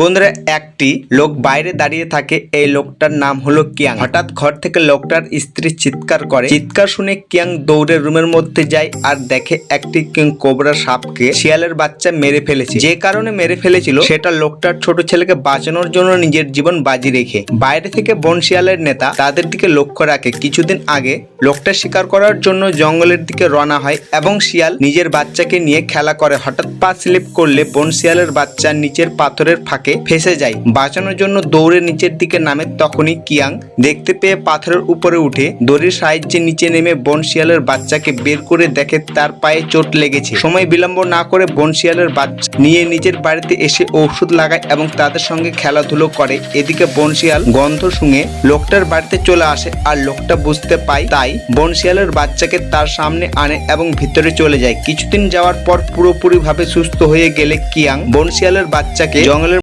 বন্ধুরা, একটি লোক বাইরে দাঁড়িয়ে থাকে, এই লোকটার নাম হলো কিয়াং। হঠাৎ ঘর থেকে লোকটার স্ত্রী চিৎকার করে। চিৎকার শুনে কিয়াং দৌড়ে রুমের মধ্যে যায় আর দেখে একটি কোবরা সাপকে শিয়ালের বাচ্চা মেরে ফেলেছে। যে কারণে মেরে ফেলেছিল, সেটা লোকটার ছোট ছেলেকে বাঁচানোর জন্য নিজের জীবন বাজি রেখে। বাইরে থেকে বন শিয়ালের নেতা তাদের দিকে লক্ষ্য রাখে। কিছুদিন আগে লোকটা শিকার করার জন্য জঙ্গলের দিকে রওনা হয় এবং শিয়াল নিজের বাচ্চাকে নিয়ে খেলা করে। হঠাৎ পা স্লিপ করলে বন শিয়ালের বাচ্চা নিচের পাথরের ফাঁকে ফেসে যায়। বাঁচানোর জন্য দৌড়ে নিচের দিকে নামে তখনই কিয়াং দেখতে পেয়ে পাথরের উপরে উঠে দড়ির সাহায্যে নিচে নেমে বন শিয়ালের বাচ্চাকে বের করে দেখে তার পায়ে চোট লেগেছে। সময় বিলম্ব না করে বন শিয়ালের বাচ্চা নিয়ে নিজের বাড়িতে এসে ঔষধ লাগায় এবং তাদের সঙ্গে খেলাধুলো করে। এদিকে বন শিয়াল গন্ধ শুঙে লোকটার বাড়িতে চলে আসে আর লোকটা বুঝতে পায় তাই বন শিয়ালের বাচ্চাকে তার সামনে আনে এবং ভিতরে চলে যায়। কিছুদিন যাওয়ার পর পুরোপুরি ভাবে সুস্থ হয়ে গেলে কিয়াং বন শিয়ালের বাচ্চাকে জঙ্গলের